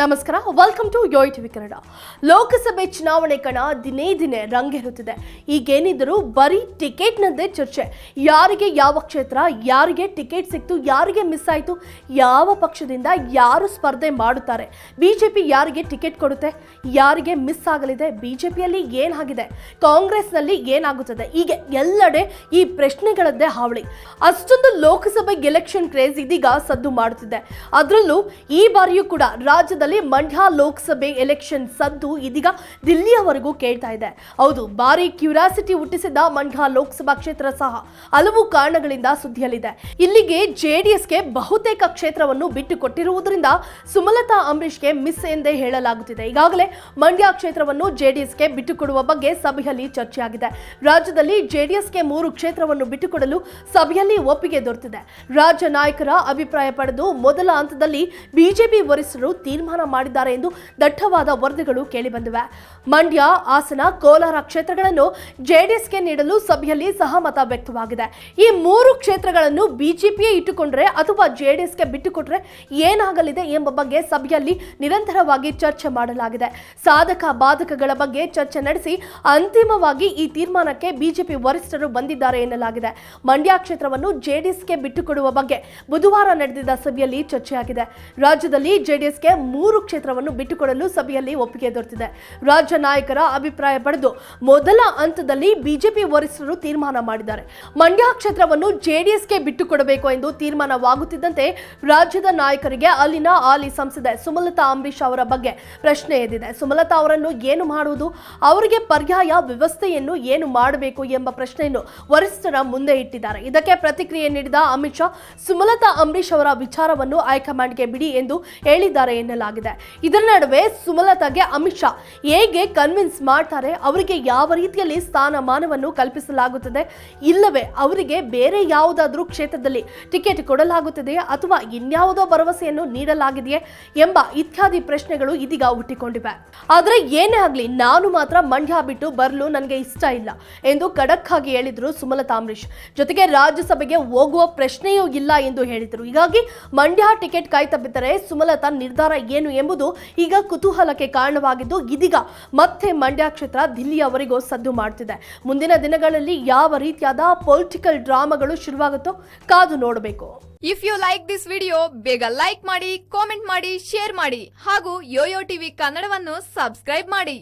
ನಮಸ್ಕಾರ welcome to Yoyo TV Kannada ಲೋಕಸಭೆ ಚುನಾವಣೆ ಕಣ ದಿನೇ ದಿನೇ ರಂಗೇರುತ್ತಿದೆ. ಈಗೇನಿದ್ರು ಬರೀ ಟಿಕೆಟ್ನದ್ದೇ ಚರ್ಚೆ. ಯಾರಿಗೆ ಯಾವ ಕ್ಷೇತ್ರ, ಯಾರಿಗೆ ಟಿಕೆಟ್ ಸಿಕ್ತು, ಯಾರಿಗೆ ಮಿಸ್ ಆಯಿತು, ಯಾವ ಪಕ್ಷದಿಂದ ಯಾರು ಸ್ಪರ್ಧೆ ಮಾಡುತ್ತಾರೆ, ಬಿಜೆಪಿ ಯಾರಿಗೆ ಟಿಕೆಟ್ ಕೊಡುತ್ತೆ, ಯಾರಿಗೆ ಮಿಸ್ ಆಗಲಿದೆ ಬಿ ಜೆ ಪಿಯಲ್ಲಿ ಏನಾಗಿದೆ ಕಾಂಗ್ರೆಸ್ನಲ್ಲಿ ಏನಾಗುತ್ತದೆ ಹೀಗೆ ಎಲ್ಲೆಡೆ ಈ ಪ್ರಶ್ನೆಗಳದ್ದೇ ಹಾವಳಿ. ಅಷ್ಟೊಂದು ಲೋಕಸಭೆ ಎಲೆಕ್ಷನ್ ಕ್ರೇಜ್ ಇದೀಗ ಸದ್ದು ಮಾಡುತ್ತಿದೆ. ಅದರಲ್ಲೂ ಈ ಬಾರಿಯೂ ಕೂಡ ಮಂಡ್ಯ ಲೋಕಸಭೆ ಎಲೆಕ್ಷನ್ ಸದ್ದು ಇದೀಗ ದಿಲ್ಲಿಯವರೆಗೂ ಕೇಳ್ತಾ ಇದೆ. ಹೌದು, ಭಾರಿ ಕ್ಯೂರಿಯಾಸಿಟಿ ಹುಟ್ಟಿಸಿದ ಮಂಡ್ಯ ಲೋಕಸಭಾ ಕ್ಷೇತ್ರ ಸಹ ಹಲವು ಕಾರಣಗಳಿಂದ ಸುದ್ದಿಯಲ್ಲಿದೆ. ಇಲ್ಲಿಗೆ ಜೆಡಿಎಸ್ಗೆ ಬಹುತೇಕ ಕ್ಷೇತ್ರವನ್ನು ಬಿಟ್ಟು ಕೊಟ್ಟಿರುವುದರಿಂದ ಸುಮಲತಾ ಅಂಬರೀಷ್ಗೆ ಮಿಸ್ ಎಂದೇ ಹೇಳಲಾಗುತ್ತಿದೆ. ಈಗಾಗಲೇ ಮಂಡ್ಯ ಕ್ಷೇತ್ರವನ್ನು ಜೆಡಿಎಸ್ಗೆ ಬಿಟ್ಟುಕೊಡುವ ಬಗ್ಗೆ ಸಭೆಯಲ್ಲಿ ಚರ್ಚೆಯಾಗಿದೆ. ರಾಜ್ಯದಲ್ಲಿ ಜೆಡಿಎಸ್ಗೆ ಮೂರು ಕ್ಷೇತ್ರವನ್ನು ಬಿಟ್ಟುಕೊಡಲು ಸಭೆಯಲ್ಲಿ ಒಪ್ಪಿಗೆ ದೊರೆತಿದೆ. ರಾಜ್ಯ ನಾಯಕರ ಅಭಿಪ್ರಾಯ ಪಡೆದು ಮೊದಲ ಹಂತದಲ್ಲಿ ಬಿಜೆಪಿ ವರಿಷ್ಠರು ತೀರ್ಮಾನ ಮಾಡಿದ್ದಾರೆ ಎಂದು ದಟ್ಟವಾದ ವರದಿಗಳು ಕೇಳಿಬಂದಿವೆ. ಮಂಡ್ಯ, ಹಾಸನ, ಕೋಲಾರ ಕ್ಷೇತ್ರಗಳನ್ನು ಜೆಡಿಎಸ್ಗೆ ನೀಡಲು ಸಭೆಯಲ್ಲಿ ಸಹಮತ ವ್ಯಕ್ತವಾಗಿದೆ. ಈ ಮೂರು ಕ್ಷೇತ್ರಗಳನ್ನು ಬಿಜೆಪಿಯೇ ಇಟ್ಟುಕೊಂಡ್ರೆ ಅಥವಾ ಜೆಡಿಎಸ್ಗೆ ಬಿಟ್ಟುಕೊಟ್ರೆ ಏನಾಗಲಿದೆ ಎಂಬ ಬಗ್ಗೆ ಸಭೆಯಲ್ಲಿ ನಿರಂತರವಾಗಿ ಚರ್ಚೆ ಮಾಡಲಾಗಿದೆ. ಸಾಧಕ ಬಾಧಕಗಳ ಬಗ್ಗೆ ಚರ್ಚೆ ನಡೆಸಿ ಅಂತಿಮವಾಗಿ ಈ ತೀರ್ಮಾನಕ್ಕೆ ಬಿಜೆಪಿ ವರಿಷ್ಠರು ಬಂದಿದ್ದಾರೆ ಎನ್ನಲಾಗಿದೆ. ಮಂಡ್ಯ ಕ್ಷೇತ್ರವನ್ನು ಜೆಡಿಎಸ್ಗೆ ಬಿಟ್ಟುಕೊಡುವ ಬಗ್ಗೆ ಬುಧವಾರ ನಡೆದಿದ್ದ ಸಭೆಯಲ್ಲಿ ಚರ್ಚೆಯಾಗಿದೆ. ರಾಜ್ಯದಲ್ಲಿ ಜೆಡಿಎಸ್ಗೆ ಮೂರು ಕ್ಷೇತ್ರವನ್ನು ಬಿಟ್ಟುಕೊಡಲು ಸಭೆಯಲ್ಲಿ ಒಪ್ಪಿಗೆ ದೊರೆತಿದೆ. ರಾಜ್ಯ ನಾಯಕರ ಅಭಿಪ್ರಾಯ ಪಡೆದು ಮೊದಲ ಹಂತದಲ್ಲಿ ಬಿಜೆಪಿ ವರಿಷ್ಠರು ತೀರ್ಮಾನ ಮಾಡಿದ್ದಾರೆ. ಮಂಡ್ಯ ಕ್ಷೇತ್ರವನ್ನು ಜೆಡಿಎಸ್ಗೆ ಬಿಟ್ಟುಕೊಡಬೇಕು ಎಂದು ತೀರ್ಮಾನವಾಗುತ್ತಿದ್ದಂತೆ ರಾಜ್ಯದ ನಾಯಕರಿಗೆ ಅಲ್ಲಿನ ಹಾಲಿ ಸಂಸದೆ ಸುಮಲತಾ ಅಂಬರೀಶ್ ಅವರ ಬಗ್ಗೆ ಪ್ರಶ್ನೆ ಎದ್ದಿದೆ. ಸುಮಲತಾ ಅವರನ್ನು ಏನು ಮಾಡುವುದು? ಅವರಿಗೆ ಪರ್ಯಾಯ ವ್ಯವಸ್ಥೆಯನ್ನು ಏನು ಮಾಡಬೇಕು ಎಂಬ ಪ್ರಶ್ನೆಯನ್ನು ವರಿಷ್ಠರ ಮುಂದೆ ಇಟ್ಟಿದ್ದಾರೆ. ಇದಕ್ಕೆ ಪ್ರತಿಕ್ರಿಯೆ ನೀಡಿದ ಅಮಿತ್ ಶಾ, ಸುಮಲತಾ ಅಂಬರೀಶ್ ಅವರ ವಿಚಾರವನ್ನು ಹೈಕಮಾಂಡ್ಗೆ ಬಿಡಿ ಎಂದು ಹೇಳಿದ್ದಾರೆ ಎನ್ನಲಾಗಿದೆ. ಇದರ ನಡುವೆ ಸುಮಲತಾಗೆ ಅಮಿತ್ ಶಾ ಹೇಗೆ ಕನ್ವಿನ್ಸ್ ಮಾಡ್ತಾರೆ, ಅವರಿಗೆ ಯಾವ ರೀತಿಯಲ್ಲಿ ಸ್ಥಾನಮಾನವನ್ನು ಕಲ್ಪಿಸಲಾಗುತ್ತದೆ, ಇಲ್ಲವೇ ಅವರಿಗೆ ಬೇರೆ ಯಾವುದಾದ್ರೂ ಕ್ಷೇತ್ರದಲ್ಲಿ ಟಿಕೆಟ್ ಕೊಡಲಾಗುತ್ತದೆಯೇ ಅಥವಾ ಇನ್ಯಾವುದೋ ಭರವಸೆಯನ್ನು ನೀಡಲಾಗಿದೆಯೇ ಎಂಬ ಇತ್ಯಾದಿ ಪ್ರಶ್ನೆಗಳು ಇದೀಗ ಹುಟ್ಟಿಕೊಂಡಿವೆ. ಆದರೆ ಏನೇ ಆಗಲಿ, ನಾನು ಮಾತ್ರ ಮಂಡ್ಯ ಬಿಟ್ಟು ಬರಲು ನನಗೆ ಇಷ್ಟ ಇಲ್ಲ ಎಂದು ಖಡಕ್ ಆಗಿ ಹೇಳಿದ್ರು ಸುಮಲತಾ ಅಂಬರೀಶ್ ಜೊತೆಗೆ ರಾಜ್ಯಸಭೆಗೆ ಹೋಗುವ ಪ್ರಶ್ನೆಯೂ ಇಲ್ಲ ಎಂದು ಹೇಳಿದರು. ಹೀಗಾಗಿ ಮಂಡ್ಯ ಟಿಕೆಟ್ ಕಾಯ್ತಾ ಬಿದ್ದರೆ ಸುಮಲತಾ ನಿರ್ಧಾರ ಏನು ಎಂಬುದು ಈಗ ಕುತೂಹಲಕ್ಕೆ ಕಾರಣವಾಗಿದ್ದು ಇದೀಗ ಮತ್ತೆ ಮಂಡ್ಯ ಕ್ಷೇತ್ರ ದಿಲ್ಲಿಯವರೆಗೂ ಸದ್ದು ಮಾಡ್ತಿದೆ. ಮುಂದಿನ ದಿನಗಳಲ್ಲಿ ಯಾವ ರೀತಿಯಾದ ಪೊಲಿಟಿಕಲ್ ಡ್ರಾಮಾಗಳು ಶುರುವಾಗುತ್ತೋ ಕಾದು ನೋಡಬೇಕು. If you like this video ಬೇಗ ಲೈಕ್ ಮಾಡಿ ಕಾಮೆಂಟ್ ಮಾಡಿ ಶೇರ್ ಮಾಡಿ ಹಾಗೂ ಯೋಯೋ ಟಿವಿ ಕನ್ನಡವನ್ನು ಸಬ್ಸ್ಕ್ರೈಬ್ ಮಾಡಿ.